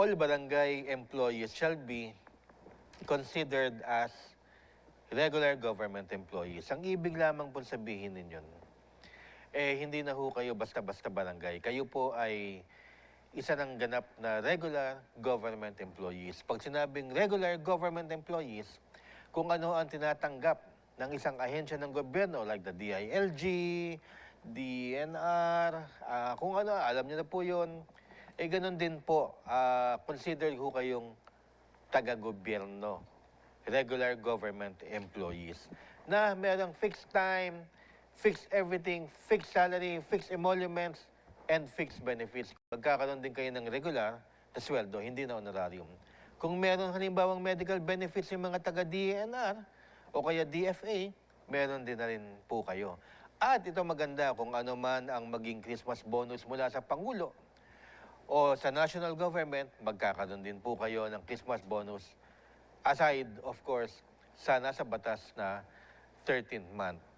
all barangay employees shall be considered as regular government employees. Ang ibig lamang po sabihin ninyon, eh hindi na ho kayo basta-basta barangay. Kayo po ay isa ng ganap na regular government employees. Pag sinabing regular government employees, kung ano ang tinatanggap ng isang ahensya ng gobyerno like the DILG, DNR, ah, kung ano, alam niyo na po yun, eh ganun din po, ah, consider ho kayong taga-gobyerno, regular government employees, na merong fixed time, fixed everything, fixed salary, fixed emoluments, and fixed benefits. Magkakaroon din kayo ng regular na sweldo, hindi na honorarium. Kung meron halimbawang medical benefits yung mga taga-DNR o kaya DFA, meron din na rin po kayo. At ito maganda kung ano man ang maging Christmas bonus mula sa Pangulo o sa national government, magkakaroon din po kayo ng Christmas bonus. Aside, of course, sa nasa batas na 13th month